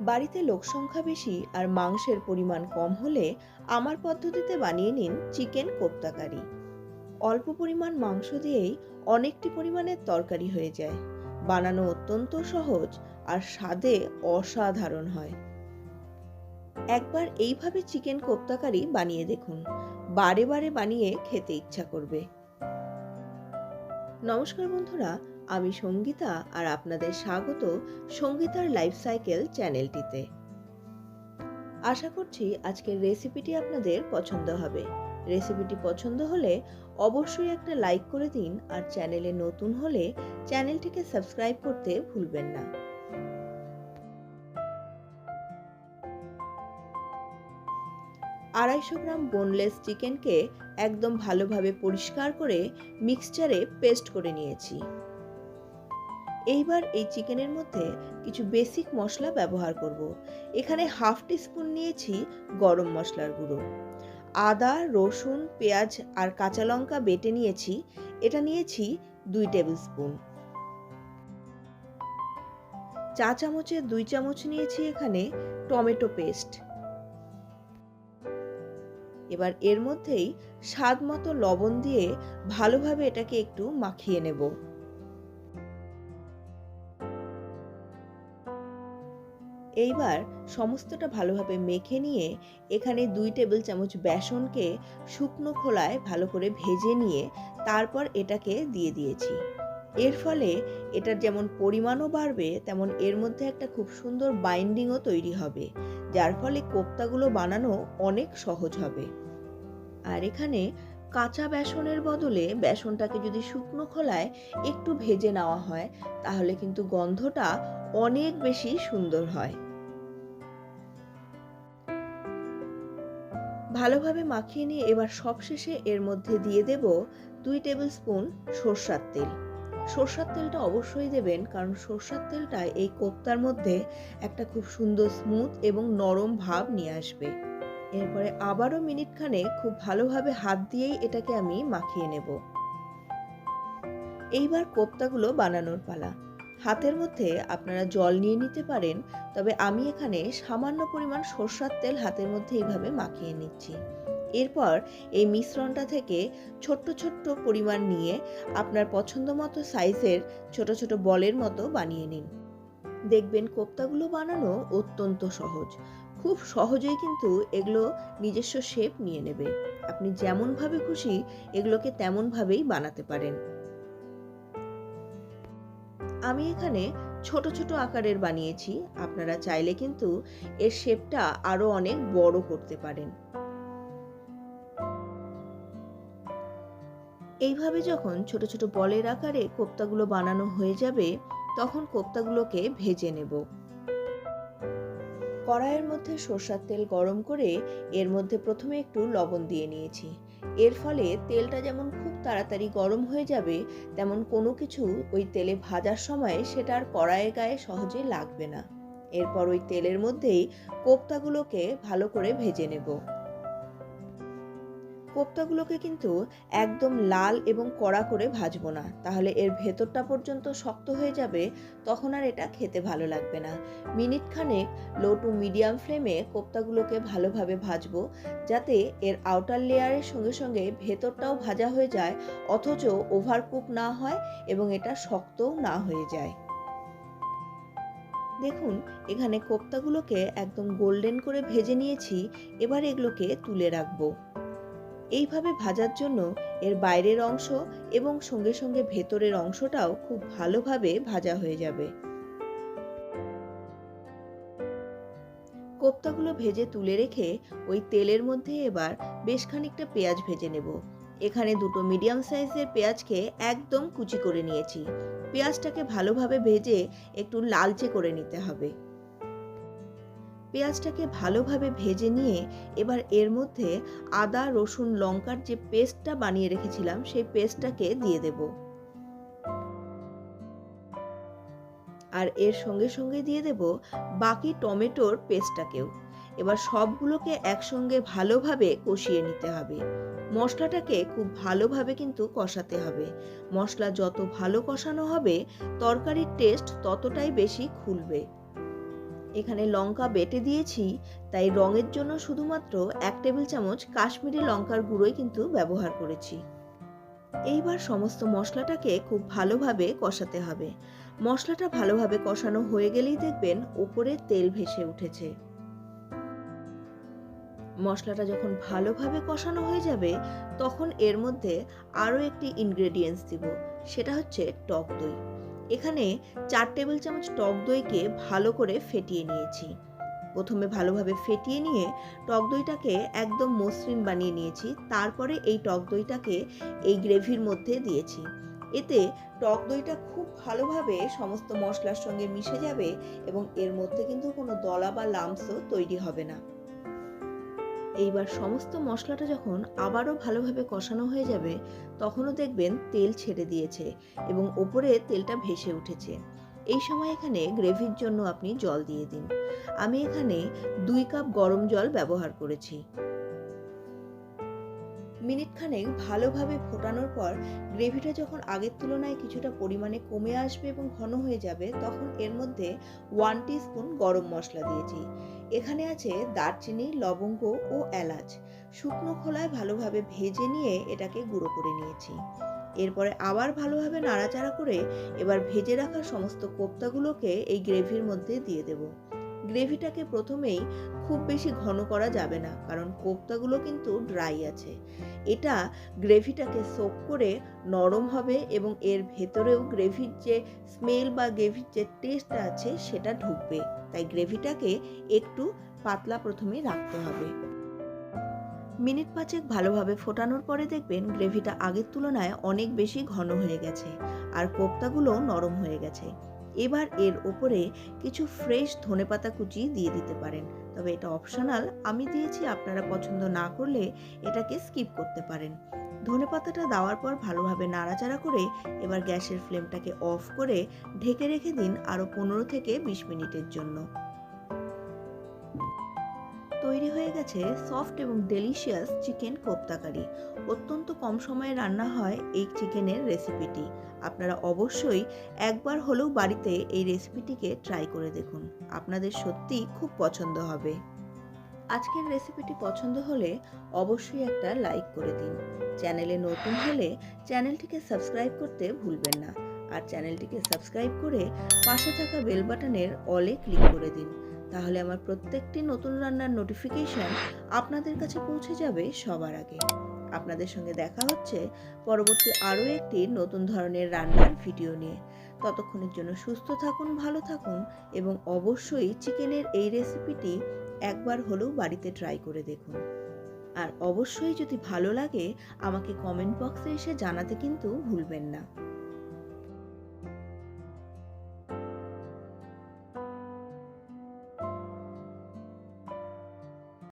বাড়িতে লোকসংখ্যা বেশি আর মাংসের পরিমাণ কম হলে আমার পদ্ধতিতে বানিয়ে নিন চিকেন কোপ্তাকারি। অল্প পরিমাণ মাংস দিয়েই অনেকটি পরিমাণের তরকারি হয়ে যায়। বানানো অত্যন্ত সহজ আর স্বাদে অসাধারণ হয়। একবার এইভাবে চিকেন কোপ্তাকারি বানিয়ে দেখুন। বারে বারে বানিয়ে খেতে ইচ্ছা করবে। নমস্কার বন্ধুরা আমি সঙ্গীতা আর আপনাদের স্বাগত সঙ্গীতার লাইফ সাইকেল চ্যানেলটিতে। আশা করছি আজকের রেসিপিটি আপনাদের পছন্দ হবে। রেসিপিটি পছন্দ হলে অবশ্যই একটা লাইক করে দিন আর চ্যানেলে নতুন হলে চ্যানেলটিকে সাবস্ক্রাইব করতে ভুলবেন না। আড়াইশো গ্রাম বোনলেস চিকেনকে একদম ভালোভাবে পরিষ্কার করে মিক্সচারে পেস্ট করে নিয়েছি। এইবার এই চিকেনের মধ্যে কিছু বেসিক মশলা ব্যবহার করব। এখানে হাফ টিস্পুন নিয়েছি গরম মশলার গুঁড়ো। আদা, রসুন, পেঁয়াজ আর কাঁচা লঙ্কা বেটে নিয়েছি। এটা নিয়েছি দুই টেবিল স্পুন চা চামচের দুই চামচ নিয়েছি এখানে টমেটো পেস্ট এবার এর মধ্যেই স্বাদ মতো লবণ দিয়ে ভালোভাবে এটাকে একটু মাখিয়ে নেব। এইবার সমস্তটা ভালোভাবে মেখে নিয়ে এখানে দুই টেবিল চামচ বেসনকে শুকনো খোলায় ভালো করে ভেজে নিয়ে তারপর এটাকে দিয়ে দিয়েছি। এর ফলে এটার যেমন পরিমাণও বাড়বে, তেমন এর মধ্যে একটা খুব সুন্দর বাইন্ডিংও তৈরি হবে, যার ফলে কোপ্তাগুলো বানানো অনেক সহজ হবে। আর এখানে কাঁচা বেসনের বদলে বেসনটাকে যদি শুকনো খোলায় একটু ভেজে নেওয়া হয়, তাহলে কিন্তু গন্ধটা অনেক বেশি সুন্দর হয়। ভালোভাবে মাখিয়ে নিয়ে এবার সবশেষে এর মধ্যে দিয়ে দেব দুই টেবিল স্পুন সর্ষার তেল। সর্ষার তেলটা অবশ্যই দেবেন কারণ সর্ষার তেলটা এই কোপ্তার মধ্যে একটা খুব সুন্দর স্মুথ এবং নরম ভাব নিয়ে আসবে। এরপরে আবারও মিনিট খানে খুব ভালোভাবে হাত দিয়েই এটাকে আমি মাখিয়ে নেব। এইবার কোপ্তাগুলো বানানোর পালা। হাতের মধ্যে আপনারা জল নিয়ে নিতে পারেন, তবে আমি এখানে সামান্য পরিমাণ সর্ষার তেল হাতের মধ্যে এইভাবে মাখিয়ে নিচ্ছি। এরপর এই মিশ্রণটা থেকে ছোট্ট ছোট্ট পরিমাণ নিয়ে আপনার পছন্দ মতো সাইজের ছোট ছোট বলের মতো বানিয়ে নিন। দেখবেন কোপ্তাগুলো বানানো অত্যন্ত সহজ। খুব সহজেই কিন্তু এগুলো নিজস্ব শেপ নিয়ে নেবে। আপনি যেমনভাবে খুশি এগুলোকে তেমনভাবেই বানাতে পারেন। আমি এখানে ছোট ছোট আকারের বানিয়েছি। আপনারা চাইলে কিন্তু এর শেপটা আরও অনেক বড় করতে পারেন। এইভাবে যখন ছোট ছোট বলের আকারে কোপ্তাগুলো বানানো হয়ে যাবে, তখন কোপ্তাগুলোকে ভেজে নেব। কড়াইয়ের মধ্যে সর্ষার তেল গরম করে এর মধ্যে প্রথমে একটু লবণ দিয়ে নিয়েছি। এর ফলে তেলটা যেমন খুব তাড়াতাড়ি গরম হয়ে যাবে, তেমন কোনো কিছু ওই তেলে ভাজার সময় সেটা আর কড়াইয়ের গায়ে সহজে লাগবে না। এরপর ওই তেলের মধ্যেই কোপ্তাগুলোকে ভালো করে ভেজে নেব। কোপ্তাগুলোকে কিন্তু একদম লাল এবং কড়া করে ভাজবো না। তাহলে এর ভেতরটা পর্যন্ত শক্ত হয়ে যাবে, তখন আর এটা খেতে ভালো লাগবে না। মিনিট খানেক লো টু মিডিয়াম ফ্লেমে কোপ্তাগুলোকে ভালোভাবে ভাজবো, যাতে এর আউটার লেয়ারের সঙ্গে সঙ্গে ভেতরটাও ভাজা হয়ে যায়, অথচ ওভারকুক না হয় এবং এটা শক্তও না হয়ে যায়। দেখুন, এখানে কোপ্তাগুলোকে একদম গোল্ডেন করে ভেজে নিয়েছি, এবার এগুলোকে তুলে রাখব। এইভাবে ভাজার জন্য এর বাইরের অংশ এবং সঙ্গে সঙ্গে ভেতরের অংশটাও খুব ভালোভাবে ভাজা হয়ে যাবে। কোপ্তাগুলো ভেজে তুলে রেখে ওই তেলের মধ্যে এবার বেশ খানিকটা পেঁয়াজ ভেজে নেব। এখানে দুটো মিডিয়াম সাইজের পেঁয়াজকে একদম কুচি করে নিয়েছি। পেঁয়াজটাকে ভালোভাবে ভেজে একটু লালচে করে নিতে হবে। পেঁয়াজটাকে ভালোভাবে ভেজে নিয়ে এবার এর মধ্যে আদা, রসুন, লঙ্কার যে পেস্টটা বানিয়ে রেখেছিলাম, সেই পেস্টটাকে দিয়ে দেব। আর এর সঙ্গে সঙ্গে দিয়ে দেব বাকি টমেটোর পেস্টটাকেও। এবার সবগুলোকে একসঙ্গে ভালোভাবে কষিয়ে নিতে হবে। মশলাটাকে খুব ভালোভাবে কিন্তু কষাতে হবে। মশলা যত ভালো কষানো হবে, তরকারির টেস্ট ততটাই বেশি খুলবে। এখানে লঙ্কা বেটে দিয়েছি, তাই রঙের জন্য শুধুমাত্র এক টেবিল চামচ কাশ্মীরি লঙ্কার গুঁড়োই কিন্তু ব্যবহার করেছি। এইবার সমস্ত মশলাটাকে খুব ভালোভাবে কষাতে হবে। মশলাটা ভালোভাবে কষানো হয়ে গেলেই দেখবেন ওপরে তেল ভেসে উঠেছে। মশলাটা যখন ভালোভাবে কষানো হয়ে যাবে, তখন এর মধ্যে আরও একটি ইনগ্রেডিয়েন্টস দিব, সেটা হচ্ছে টক দই। এখানে চার টেবিল চামচ টক দইকে ভালো করে ফেটিয়ে নিয়েছি। প্রথমে ভালোভাবে ফেটিয়ে নিয়ে টক দইটাকে একদম মসৃণ বানিয়ে নিয়েছি। তারপরে এই টক দইটাকে এই গ্রেভির মধ্যে দিয়েছি। এতে টক দইটা খুব ভালোভাবে সমস্ত মশলার সঙ্গে মিশে যাবে এবং এর মধ্যে কিন্তু কোনো দলা বা লামসও তৈরি হবে না। এইবার সমস্ত মশলাটা যখন আবারও ভালোভাবে কষানো হয়ে যাবে, তখনও দেখবেন তেল ছেড়ে দিয়েছে এবং ওপরে তেলটা ভেসে উঠেছে। এই সময় এখানে গ্রেভির জন্য আপনি জল দিয়ে দিন। আমি এখানে দুই কাপ গরম জল ব্যবহার করেছি। মিনিট খানেক ভালোভাবে ফোটানোর পর গ্রেভিটা যখন আগের তুলনায় কিছুটা পরিমাণে কমে আসবে এবং ঘন হয়ে যাবে, তখন এর মধ্যে ওয়ান স্পুন গরম মশলা দিয়েছি। এখানে আছে দারচিনি, লবঙ্গ ও এলাচ। শুকনো খোলায় ভালোভাবে ভেজে নিয়ে এটাকে গুঁড়ো করে নিয়েছি। এরপরে আবার ভালোভাবে নাড়াচাড়া করে এবার ভেজে রাখা সমস্ত কোপ্তাগুলোকে এই গ্রেভির মধ্যে দিয়ে দেব। গ্রেভিটাকে প্রথমেই খুব বেশি ঘন করা যাবে না, কারণ কোপ্তাগুলো কিন্তু ড্রাই আছে। এটা গ্রেভিটাকে সোক করে নরম হবে এবং এর ভেতরেও গ্রেভির যে স্মেল বা গ্রেভির যে টেস্ট আছে সেটা ঢুকবে। তাই গ্রেভিটাকে একটু পাতলা প্রথমে রাখতে হবে। মিনিট পাঁচেক ভালোভাবে ফোটানোর পরে দেখবেন গ্রেভিটা আগের তুলনায় অনেক বেশি ঘন হয়ে গেছে, আর কোপ্তাগুলো নরম হয়ে গেছে। এবার এর ওপরে কিছু ফ্রেশ ধনেপাতা কুচি দিয়ে দিতে পারেন। তবে এটা অপশনাল আমি দিয়েছি, আপনারা পছন্দ না করলে এটাকে স্কিপ করতে পারেন। ধনেপাতাটা দেওয়ার পর ভালোভাবে নাড়াচাড়া করে এবার গ্যাসের ফ্লেমটাকে অফ করে ঢেকে রেখে দিন আরও পনেরো থেকে বিশ মিনিটের জন্য। তৈরি হয়ে গেছে সফট এবং ডেলিশিয়াস চিকেন কোপ্তাকারি। অত্যন্ত কম সময়ে রান্না হয় এই চিকেনের রেসিপিটি আপনারা অবশ্যই একবার হলেও বাড়িতে এই রেসিপিটিকে ট্রাই করে দেখুন। আপনাদের সত্যিই খুব পছন্দ হবে। আজকের রেসিপিটি পছন্দ হলে অবশ্যই একটা লাইক করে দিন। চ্যানেলে নতুন হলে চ্যানেলটিকে সাবস্ক্রাইব করতে ভুলবেন না। আর চ্যানেলটিকে সাবস্ক্রাইব করে পাশে থাকা বেল বাটনের অলে ক্লিক করে দিন। তাহলে আমার প্রত্যেকটি নতুন রান্নার নোটিফিকেশন আপনাদের কাছে পৌঁছে যাবে সবার আগে। আপনাদের সঙ্গে দেখা হচ্ছে পরবর্তী আরও একটি নতুন ধরনের রান্নার ভিডিও নিয়ে। ততক্ষণের জন্য সুস্থ থাকুন, ভালো থাকুন এবং অবশ্যই চিকেনের এই রেসিপিটি একবার হলেও বাড়িতে ট্রাই করে দেখুন। আর অবশ্যই যদি ভালো লাগে, আমাকে কমেন্ট বক্সে এসে জানাতে কিন্তু ভুলবেন না।